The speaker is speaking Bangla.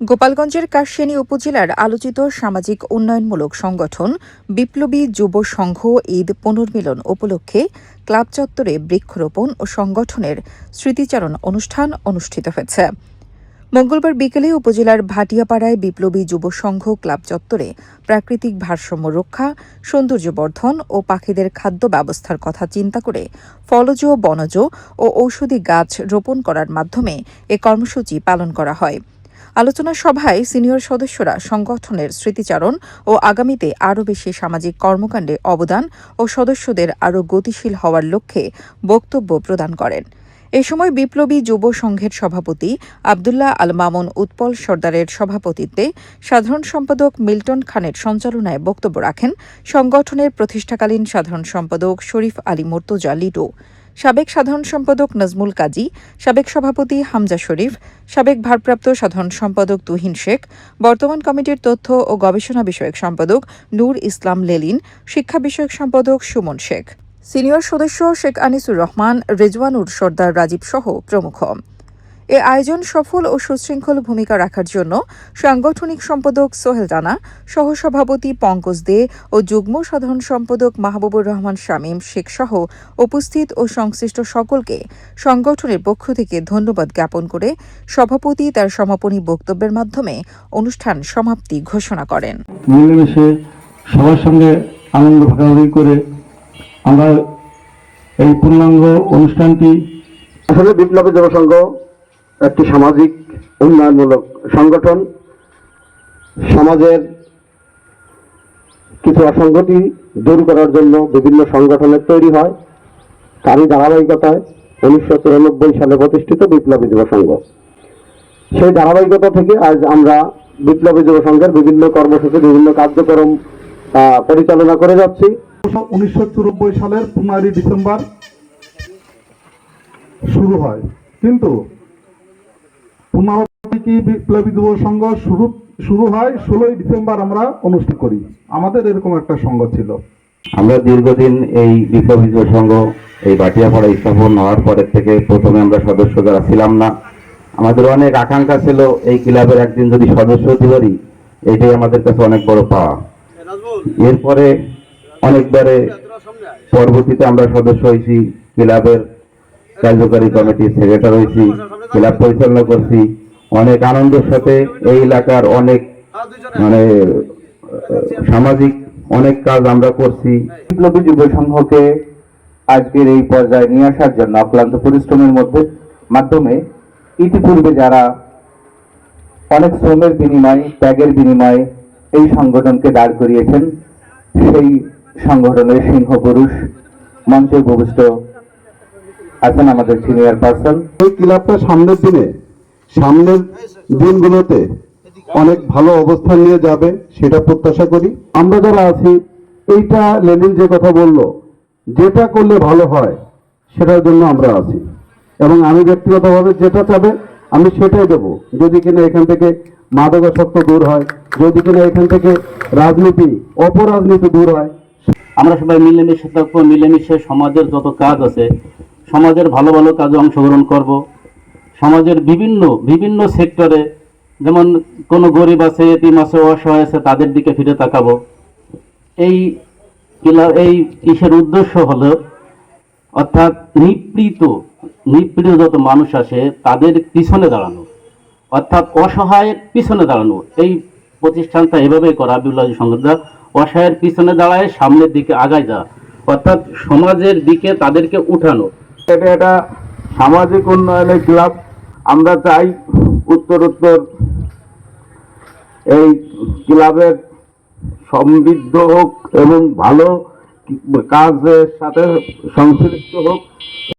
গোপালগঞ্জের কাশিয়ানী উপজেলার আলোচিত সামাজিক উন্নয়নমূলক সংগঠন বিপ্লবী যুব সংঘ ঈদ পুনর্মিলন উপলক্ষে ক্লাব চত্বরে বৃক্ষরোপণ ও সংগঠনের স্মৃতিচারণ অনুষ্ঠান অনুষ্ঠিত হয়েছে। মঙ্গলবার বিকেলে উপজেলার ভাটিয়াপাড়ায় বিপ্লবী যুব সংঘ ক্লাব চত্বরে প্রাকৃতিক ভারসাম্য রক্ষা সৌন্দর্য বর্ধন ও পাখিদের খাদ্য ব্যবস্থার কথা চিন্তা করে ফলজ, বনজ ও ঔষধি গাছ রোপণ করার মাধ্যমে এ কর্মসূচি পালন করা হয়। আলোচনা সভায় সিনিয়র সদস্যরা সংগঠনের স্মৃতিচারণ ও আগামীতে আরও বেশি সামাজিক কর্মকাণ্ডে অবদান ও সদস্যদের আরও গতিশীল হওয়ার লক্ষ্যে বক্তব্য প্রদান করেন। এ সময় বিপ্লবী যুব সংঘের সভাপতি আবদুল্লাহ আল মামুন উৎপল সর্দারের সভাপতিত্বে সাধারণ সম্পাদক মিল্টন খানের সঞ্চালনায় বক্তব্য রাখেন সংগঠনের প্রতিষ্ঠাকালীন সাধারণ সম্পাদক শরীফ আলী মোর্তজা লিটু। সাবেক সাধারণ সম্পাদক নাজমুল কাজী, সাবেক সভাপতি হামজা শরীফ, সাবেক ভারপ্রাপ্ত সাধারণ সম্পাদক তুহিন শেখ, বর্তমান কমিটির তথ্য ও গবেষণা বিষয়ক সম্পাদক নূর ইসলাম লেলিন, শিক্ষা বিষয়ক সম্পাদক সুমন শেখ। সিনিয়র সদস্য শেখ আনিসুর রহমান, রেজওয়ানুর সর্দার রাজীব সহ প্রমুখ। এ আয়োজন সফল ও সুশৃঙ্খল ভূমিকা রাখার জন্য সাংগঠনিক সম্পাদক সোহেল রানা সহসভাপতি পঙ্কজ দে ও যুগ্ম সাধারণ সম্পাদক মাহবুবুর রহমান শামীম শেখ সহ উপস্থিত ও সংশ্লিষ্ট সকলকে সংগঠনের পক্ষ থেকে ধন্যবাদ জ্ঞাপন করে সভাপতি তার সমাপনী বক্তব্যের মাধ্যমে অনুষ্ঠান সমাপ্তি ঘোষণা করেন। মিলেমিশে সবার সঙ্গে আনন্দ ভাগাভাগি করে আমরা এই পূর্ণাঙ্গ অনুষ্ঠানটি আসলে বিপ্লবী যুব সংঘ একটি সামাজিক উন্নয়নমূলক সংগঠন। সমাজের কিছু অসঙ্গতি দূর করার জন্য বিভিন্ন সংগঠনের তৈরি হয়। তারই ধারাবাহিকতায় উনিশশো চুরানব্বই সালে প্রতিষ্ঠিত বিপ্লবী যুব সংঘ। সেই ধারাবাহিকতা থেকে আজ আমরা বিপ্লবী যুব সংঘের বিভিন্ন কর্মসূচি, বিভিন্ন কার্যক্রম পরিচালনা করে যাচ্ছি। উনিশশো চুরানব্বই সালের পনেরোই ডিসেম্বর শুরু হয়। কিন্তু পুনরাবৃত্তি বিপ্লবী যুব সংঘ শুরু শুরু হয় ষোলোই ডিসেম্বর আমরা অনুষ্ঠান করি। আমাদের এরকম একটা সংঘ ছিল। আমরা দীর্ঘদিন এই বিপ্লবী যুব সংঘ, এই বাটিয়াপাড়া স্থাপন হওয়ার পরের থেকে প্রথমে আমরা সদস্য যারা ছিলাম না, আমাদের অনেক আকাঙ্ক্ষা ছিল এই ক্লাবের একদিন যদি সদস্য হতে পারি, এটাই আমাদের কাছে অনেক বড় পাওয়া। এরপরে অনেকবারে পরবর্তীতে আমরা সদস্য হয়েছি ক্লাবের কার্যকারী কমিটির সেক্রেটারি হয়েছি, ক্লাব পরিচালনা করছি। অনেক আনন্দের সাথে এই এলাকার অনেক মানে সামাজিক অনেক কাজ আমরা করছি। বিপ্লবী যুব সংঘকে আজকের এই পর্যায়ে নিয়ে আসার জন্য অক্লান্ত পরিশ্রমের মধ্যে, মাধ্যমে ইতিপূর্বে যারা অনেক শ্রমের বিনিময়, ত্যাগের বিনিময়ে এই সংগঠনকে দাঁড় করিয়েছেন, সেই সংগঠনের সিংহ পুরুষ মঞ্চে উপবিষ্ট আছেন আমাদের সিনিয়র পার্সন এই ক্লাবটা সামনের দিনে সামনের দিনগুলোতে অনেক ভালো অবস্থান নিয়ে যাবে সেটা প্রত্যাশা করি। আমরা যারা আছি এইটা লেনিন যে কথা বলল যেটা করলে ভালো হয় সেটার জন্য আমরা আছি। এবং আমি ব্যক্তিগতভাবে যেটা চাবে আমি সেটাই দেবো। যদি কিনা এখান থেকে মাদকাসক্ত দূর হয় যদি কিনা এখান থেকে রাজনীতি অপরাজনীতি দূর হয় আমরা সবাই মিলেমিশে থাকব মিলেমিশে সমাজের যত কাজ আছে সমাজের ভালো ভালো কাজে অংশগ্রহণ করব। সমাজের বিভিন্ন বিভিন্ন সেক্টরে যেমন কোনো গরিব আছে, এতিম আছে, অসহায় আছে, তাদের দিকে ফিরে তাকাবো। এই কিলা, এই কিসের উদ্দেশ্য হলো, অর্থাৎ নিপীড়িত নিপীড়িত যত মানুষ আসে তাদের পিছনে দাঁড়ানো। অর্থাৎ অসহায়ের পিছনে দাঁড়ানো। এই প্রতিষ্ঠানটা এভাবেই করা বিপ্লবী সংগঠনটা অসহায়ের পিছনে দাঁড়ায়, সামনের দিকে আগায় যা অর্থাৎ সমাজের দিকে তাদেরকে উঠানো। এটা একটা সামাজিক উন্নয়নের ক্লাব আমরা চাই। উত্তর উত্তর এই ক্লাবের সমৃদ্ধ হোক এবং ভালো কাজের সাথে সংশ্লিষ্ট হোক।